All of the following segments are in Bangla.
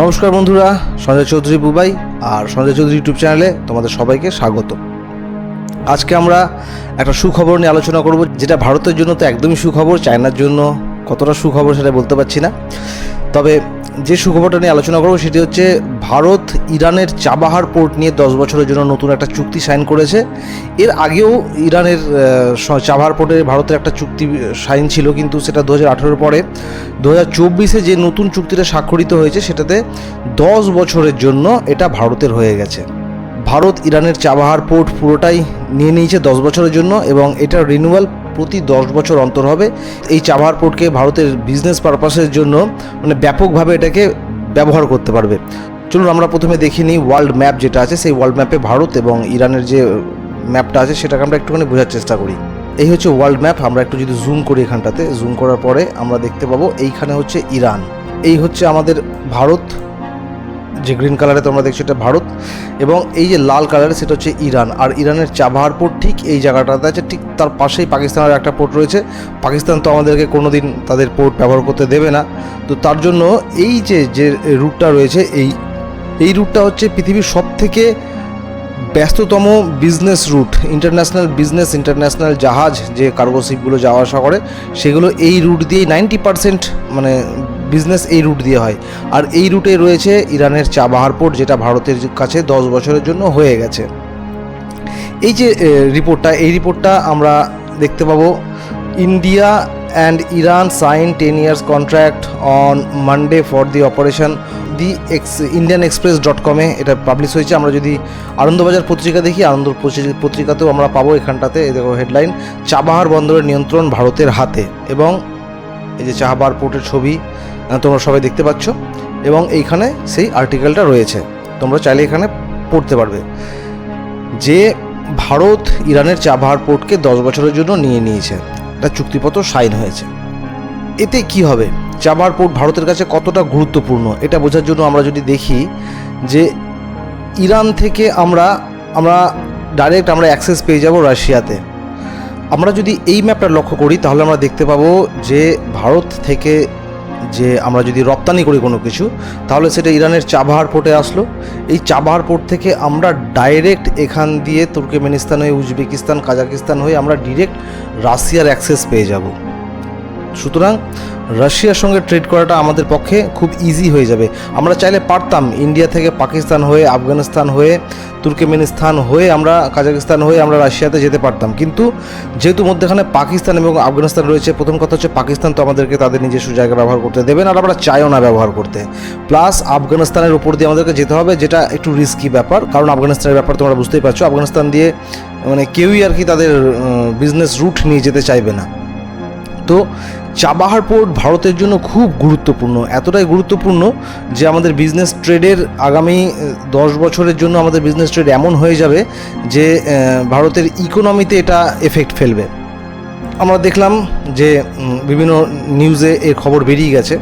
নমস্কার বন্ধুরা, সঞ্জয় চৌধুরী বুবাই আর সঞ্জয় চৌধুরী ইউটিউব চ্যানেলে তোমাদের সবাইকে স্বাগত। আজকে আমরা একটা সুখবর নিয়ে আলোচনা করব, যেটা ভারতের জন্য তো একদমই সুখবর, চায়নার জন্য কতটা সুখবর সেটা বলতে পারছি না। তবে যে সুখবরটা নিয়ে আলোচনা করব সেটি হচ্ছে ভারত ইরানের চাবাহার পোর্ট নিয়ে দশ বছরের জন্য নতুন একটা চুক্তি সাইন করেছে। এর আগেও ইরানের চাবাহার পোর্টে ভারতের একটা চুক্তি সাইন ছিল, কিন্তু সেটা দু হাজার পরে। দু হাজার চব্বিশে যে নতুন চুক্তিটা স্বাক্ষরিত হয়েছে, সেটাতে দশ বছরের জন্য এটা ভারতের হয়ে গেছে। ভারত ইরানের চাবাহার পোর্ট পুরোটাই নিয়ে নিয়েছে দশ বছরের জন্য এবং এটার রিনিউয়াল প্রতি দশ বছর অন্তর হবে। এই চাবাহার পোর্টকে ভারতের বিজনেস পারপাসের জন্য মানে ব্যাপকভাবে এটাকে ব্যবহার করতে পারবে। চলুন, আমরা প্রথমে দেখে নিই ওয়ার্ল্ড ম্যাপ যেটা আছে। সেই ওয়ার্ল্ড ম্যাপে ভারত এবং ইরানের যে ম্যাপটা আছে, সেটাকে আমরা একটুখানি বোঝার চেষ্টা করি। এই হচ্ছে ওয়ার্ল্ড ম্যাপ আমরা একটু যদি জুম করি এখানটাতে জুম করার পরে আমরা দেখতে পাবো এইখানে হচ্ছে ইরান। এই হচ্ছে আমাদের ভারত, যে গ্রিন কালারে তোমরা দেখছ এটা ভারত, এবং এই যে লাল কালারে সেটা হচ্ছে ইরান। আর ইরানের চাবাহার পোর্ট ঠিক এই জায়গাটাতে আছে, ঠিক তার পাশেই পাকিস্তানের একটা পোর্ট রয়েছে। পাকিস্তান তো আমাদেরকে কোনোদিন তাদের পোর্ট ব্যবহার করতে দেবে না। তো তার জন্য এই যে যে রুটটা রয়েছে, এই এই রুটটা হচ্ছে পৃথিবীর সব থেকে ব্যস্ততম business route international business international জাহাজ, যে কার্গো শিপগুলো যাওয়া আসা করে, সেগুলো এই রুট দিয়েই নাইনটি পার্সেন্ট মানে বিজনেস এই রুট দিয়ে হয়। আর এই রুটে রয়েছে ইরানের চাবাহার পোর্ট যেটা ভারতের কাছে দশ বছরের জন্য হয়ে গেছে। এই যে রিপোর্টটা এই রিপোর্টটা আমরা দেখতে পাবো। India and Iran sign ten years contract on Monday for the operation the X Indian Express dot কমে এটা পাবলিশ হয়েছে। আমরা যদি আনন্দবাজার পত্রিকা দেখি আনন্দ পত্রিকাতেও আমরা পাবো এখানটাতে। দেখো হেডলাইন চাবাহার বন্দরের নিয়ন্ত্রণ ভারতের হাতে এবং এই যে চাবাহার পোর্টের ছবি তোমরা সবাই দেখতে পাচ্ছ। এবং এইখানে সেই আর্টিকেলটা রয়েছে। তোমরা চাইলে এখানে পড়তে পারবে। যে ভারত ইরানের চাবাহার পোর্টকে দশ বছরের জন্য নিয়ে নিয়েছে একটা চুক্তিপত্র সাইন হয়েছে। এতে কি হবে? চাবাহার পোর্ট ভারতের কাছে কতটা গুরুত্বপূর্ণ? এটা বোঝার জন্য আমরা যদি দেখি যে ইরান থেকে আমরা আমরা ডাইরেক্ট আমরা অ্যাক্সেস পেয়ে যাব রাশিয়াতে। আমরা যদি এই ম্যাপটা লক্ষ্য করি, তাহলে আমরা দেখতে পাবো যে ভারত থেকে যে আমরা যদি রপ্তানি করি কোনো কিছু, তাহলে সেটা ইরানের চাবাহার পোর্টে আসলো। এই চাবাহার পোর্ট থেকে আমরা ডাইরেক্ট এখান দিয়ে তুর্কমেনিস্তান হয়ে, উজবেকিস্তান, কাজাকিস্তান হয়ে আমরা ডিরেক্ট রাশিয়ার অ্যাক্সেস পেয়ে যাব। সুতরাং রাশিয়ার সঙ্গে ট্রেড করাটা আমাদের পক্ষে খুব ইজি হয়ে যাবে। আমরা চাইলে পারতাম ইন্ডিয়া থেকে পাকিস্তান হয়ে, আফগানিস্তান হয়ে, তুর্কমেনিস্তান হয়ে আমরা, কাজাকিস্তান হয়ে আমরা রাশিয়াতে যেতে পারতাম। কিন্তু যেহেতু মধ্যেখানে পাকিস্তান এবং আফগানিস্তান রয়েছে, প্রথম কথা হচ্ছে পাকিস্তান তো আমাদেরকে তাদের নিজস্ব জায়গা ব্যবহার করতে দেবে না আর আমরা চাইও না ব্যবহার করতে। প্লাস আফগানিস্তানের উপর দিয়ে আমাদেরকে যেতে হবে, যেটা একটু রিস্কি ব্যাপার, কারণ আফগানিস্তানের ব্যাপার তোমরা বুঝতেই পারছ, আফগানিস্তান দিয়ে মানে কেউই আর কি তাদের বিজনেস রুট নিয়ে যেতে চাইবে না। তো চাবাহার পোর্ট ভারতের জন্য খুব গুরুত্বপূর্ণ, এতটাই গুরুত্বপূর্ণ যে আমাদের বিজনেস ট্রেডের আগামী দশ বছরের জন্য আমাদের বিজনেস ট্রেড এমন হয়ে যাবে যে ভারতের ইকোনমিতে এটা এফেক্ট ফেলবে। আমরা দেখলাম যে বিভিন্ন নিউজে এর খবর বেরিয়ে গেছে।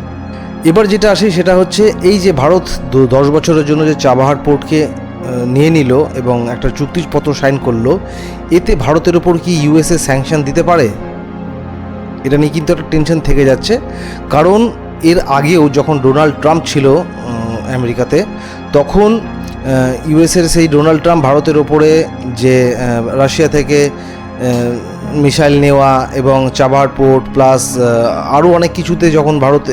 এবার যেটা আসে সেটা হচ্ছে এই যে ভারত দশ বছরের জন্য যে চাবাহার পোর্টকে নিয়ে নিল এবং একটা চুক্তিপত্র সাইন করল, এতে ভারতের ওপর কি ইউএসএ স্যাংশন দিতে পারে? এটা নিয়ে কিন্তু একটা টেনশন থেকে যাচ্ছে। কারণ এর আগেও যখন ডোনাল্ড ট্রাম্প ছিল আমেরিকাতে, তখন ইউএসের সেই ডোনাল্ড ট্রাম্প ভারতের ওপরে যে রাশিয়া থেকে মিসাইল নেওয়া এবং চাবার পোর্ট প্লাস আরও অনেক কিছুতে যখন ভারত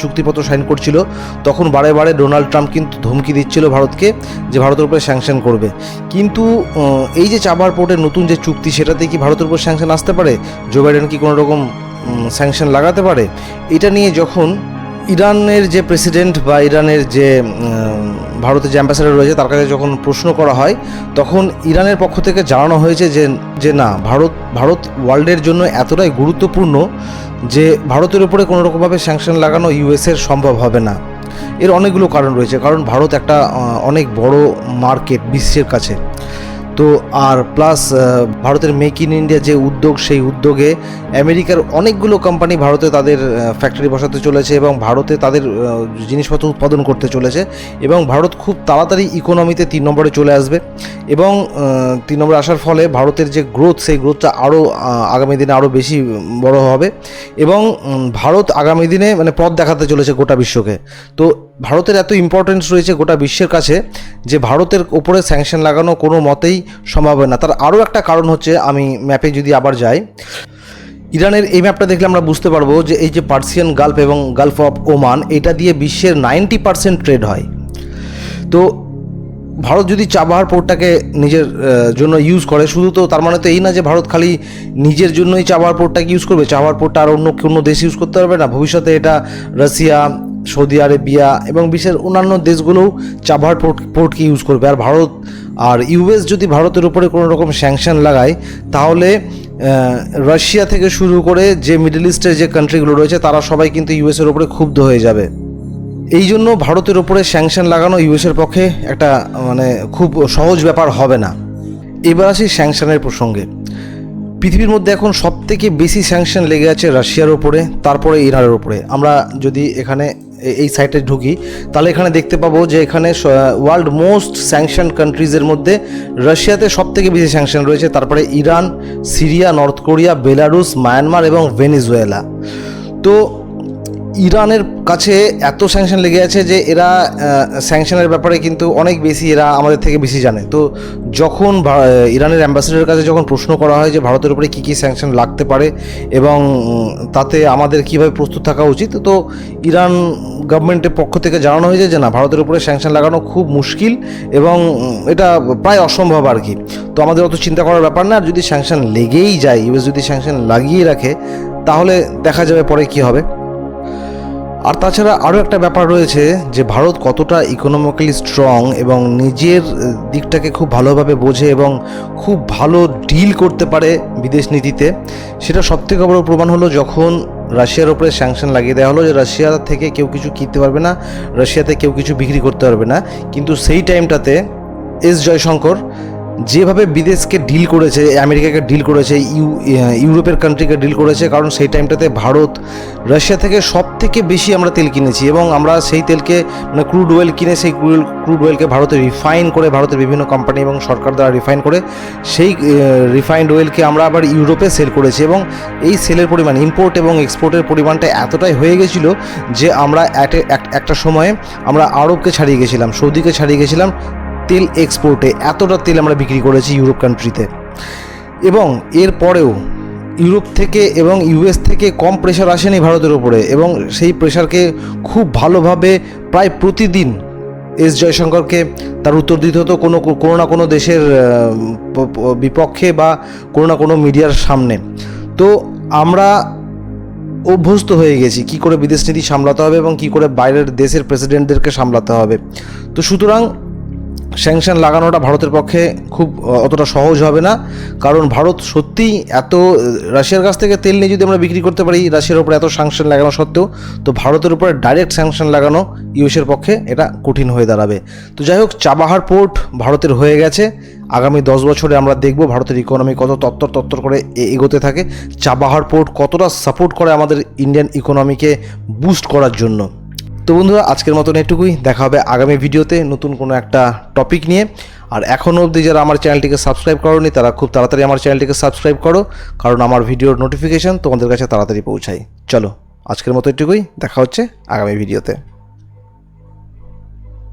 চুক্তিপত্র সাইন করছিল, তখন বারে বারে ডোনাল্ড ট্রাম্প কিন্তু ধমকি দিচ্ছিল ভারতকে যে ভারতের উপরে স্যাংশন করবে। কিন্তু এই যে চাবার পোর্টের নতুন যে চুক্তি, সেটাতে কি ভারতের উপর স্যাংশন আসতে পারে? জো বাইডেন কি কোনো রকম স্যাংশন লাগাতে পারে? এটা নিয়ে যখন ইরানের যে প্রেসিডেন্ট বা ইরানের যে উম, ভারতের যে অ্যাম্বাসাডার রয়েছে তার কাছে যখন প্রশ্ন করা হয় তখন ইরানের পক্ষ থেকে জানানো হয়েছে যে যে না ভারত ভারত ওয়ার্ল্ডের জন্য এতটাই গুরুত্বপূর্ণ যে ভারতের উপরে কোনো রকমভাবে স্যাংশন লাগানো ইউএসের সম্ভব হবে না। এর অনেকগুলো কারণ রয়েছে। কারণ ভারত একটা অনেক বড় মার্কেট বিশ্বের কাছে। তো আর প্লাস ভারতের মেক ইন ইন্ডিয়া যে উদ্যোগ, সেই উদ্যোগে আমেরিকার অনেকগুলো কোম্পানি ভারতে তাদের ফ্যাক্টরি বসাতে চলেছে এবং ভারতে তাদের জিনিসপত্র উৎপাদন করতে চলেছে এবং ভারত খুব তাড়াতাড়ি ইকোনমিতে তিন নম্বরে চলে আসবে এবং তিন নম্বরে আসার ফলে ভারতের যে গ্রোথ সেই গ্রোথটা আরও আগামী দিনে আরও বেশি বড় হবে এবং ভারত আগামী দিনে মানে পথ দেখাতে চলেছে গোটা বিশ্বকে। তো ভারতের এত ইম্পর্টেন্স রয়েছে গোটা বিশ্বের কাছে যে ভারতের ওপরে স্যাংশন লাগানো কোনো মতেই সম্ভব হয় না তার আরও একটা কারণ হচ্ছে, আমি ম্যাপে যদি আবার যাই, ইরানের এই ম্যাপটা দেখলে আমরা বুঝতে পারব যে এই যে পার্সিয়ান গালফ এবং গালফ অফ ওমান, এটা দিয়ে বিশ্বের নাইনটি পার্সেন্ট ট্রেড হয়। তো ভারত যদি চাবাহার পোর্টটাকে নিজের জন্য ইউজ করে, শুধু তো তার মানে তো এই না যে ভারত খালি নিজের জন্যই চাবাহার পোর্টটাকে ইউজ করবে চাবাহার পোর্টটা আর অন্য কোনো দেশ ইউজ করতে পারবে না। ভবিষ্যতে এটা রাশিয়া, সৌদি আরেবিয়া এবং বিশ্বের অন্যান্য দেশগুলোও চাবাহার পোর্ট, পোর্টকে ইউজ করবে। আর ভারত আর ইউএস যদি ভারতের উপরে কোনো রকম স্যাংশন লাগায়, তাহলে রাশিয়া থেকে শুরু করে যে মিডল ইস্টের যে কান্ট্রিগুলো রয়েছে, তারা সবাই কিন্তু ইউএসের উপরে ক্ষুব্ধ হয়ে যাবে। এই জন্য ভারতের উপরে স্যাংশন লাগানো ইউএসের পক্ষে একটা মানে খুব সহজ ব্যাপার হবে না। এবার আসি স্যাংশনের প্রসঙ্গে। পৃথিবীর মধ্যে এখন সব থেকে বেশি স্যাংশন লেগে আছে রাশিয়ার ওপরে তারপরে ইরানের ওপরে আমরা যদি এখানে এই সাইটে ঢুকি, তাহলে এখানে দেখতে পাবো যে এখানে ওয়ার্ল্ড মোস্ট স্যাংশন কান্ট্রিজের মধ্যে রাশিয়াতে সব থেকে বেশি স্যাংশন রয়েছে, তারপরে Iran, Syria North Korea Belarus Myanmar এবং ভেনিজুয়েলা তো ইরানের কাছে এত স্যাংশন লেগে আছে যে এরা স্যাংশনের ব্যাপারে কিন্তু অনেক বেশি এরা আমাদের থেকে বেশি জানে। তো যখন ইরানের অ্যাম্বাসেডারের কাছে যখন প্রশ্ন করা হয় যে ভারতের উপরে কী কী স্যাংশন লাগতে পারে এবং তাতে আমাদের কীভাবে প্রস্তুত থাকা উচিত, তো ইরান গভর্নমেন্টের পক্ষ থেকে জানানো হয়েছে যে না, ভারতের উপরে স্যাংশন লাগানো খুব মুশকিল এবং এটা প্রায় অসম্ভব আর কি। তো আমাদের অত চিন্তা করার ব্যাপার না, আর যদি স্যাংশন লেগেই যায়, ইউএস যদি স্যাংশন লাগিয়ে রাখে, তাহলে দেখা যাবে পরে কী হবে। আর তাছাড়া আরও একটা ব্যাপার রয়েছে যে ভারত কতটা ইকোনমিক্যালি স্ট্রং এবং নিজের দিকটাকে খুব ভালোভাবে বোঝে এবং খুব ভালো ডিল করতে পারে বিদেশ নীতিতে। সেটা সবথেকে বড় প্রমাণ হলো যখন রাশিয়ার ওপরে স্যাংশন লাগিয়ে দেওয়া হলো যে রাশিয়া থেকে কেউ কিছু কিনতে পারবে না, রাশিয়াতে কেউ কিছু বিক্রি করতে পারবে না। কিন্তু সেই টাইমটাতে এস জয়শঙ্কর যেভাবে বিদেশকে ডিল করেছে, আমেরিকাকে ডিল করেছে, ইউ ইউরোপের কান্ট্রিকে ডিল করেছে, কারণ সেই টাইমটাতে ভারত রাশিয়া থেকে সব থেকে বেশি আমরা তেল কিনেছি এবং আমরা সেই তেলকে মানে ক্রুড অয়েল কিনে সেই ক্রুড ক্রুড অয়েলকে ভারতে রিফাইন করে, ভারতের বিভিন্ন কোম্পানি এবং সরকার দ্বারা রিফাইন করে সেই রিফাইন্ড অয়েলকে আমরা আবার ইউরোপে সেল করেছি এবং এই সেলের পরিমাণ ইম্পোর্ট এবং এক্সপোর্টের পরিমাণটা এতটাই হয়ে গেছিল যে আমরা একটা সময়ে আমরা আরবকে ছাড়িয়ে গেছিলাম, সৌদিকে ছাড়িয়ে গেছিলাম তেল এক্সপোর্টে এতটা তেল আমরা বিক্রি করেছি ইউরোপ কান্ট্রিতে এবং এর পরেও ইউরোপ থেকে এবং ইউএস থেকে কম প্রেশার আসেনি ভারতের ওপরে এবং সেই প্রেশারকে খুব ভালোভাবে প্রায় প্রতিদিন এস জয়শঙ্করকে তার উত্তর দিতে হতো কোনো কোনো না কোনো দেশের বিপক্ষে বা কোনো না কোনো মিডিয়ার সামনে। তো আমরা অভ্যস্ত হয়ে গেছি কি করে বিদেশ নীতি সামলাতে হবে এবং কি করে বাইরের দেশের প্রেসিডেন্টদেরকে সামলাতে হবে। তো সুতরাং স্যাংশন লাগানোটা ভারতের পক্ষে খুব অতটা সহজ হবে না। কারণ ভারত সত্যিই এত রাশিয়ার কাছ থেকে তেল নিয়ে যদি আমরা বিক্রি করতে পারি, রাশিয়ার উপরে এত স্যাংশন লাগানো সত্ত্বেও, তো ভারতের উপরে ডাইরেক্ট স্যাংশন লাগানো ইউএসের পক্ষে এটা কঠিন হয়ে দাঁড়াবে। তো যাই হোক, চাবাহার পোর্ট ভারতের হয়ে গেছে। আগামী দশ বছরে আমরা দেখব ভারতের ইকোনমি কত তত্তর তত্তর করে এগোতে থাকে। চাবাহার পোর্ট কতটা সাপোর্ট করে আমাদের ইন্ডিয়ান ইকোনমিকে বুস্ট করার জন্য। তো বন্ধুরা, আজকের মতন এটুকুই। দেখা হবে আগামী ভিডিওতে নতুন কোনো একটা টপিক নিয়ে। আর এখনও অবধি যারা আমার চ্যানেলটিকে সাবস্ক্রাইব করোনি, তারা খুব তাড়াতাড়ি আমার চ্যানেলটিকে সাবস্ক্রাইব করো। কারণ আমার ভিডিওর নোটিফিকেশান তোমাদের কাছে তাড়াতাড়ি পৌঁছায়। চলো, আজকের মতো এটুকুই। দেখা হচ্ছে আগামী ভিডিওতে।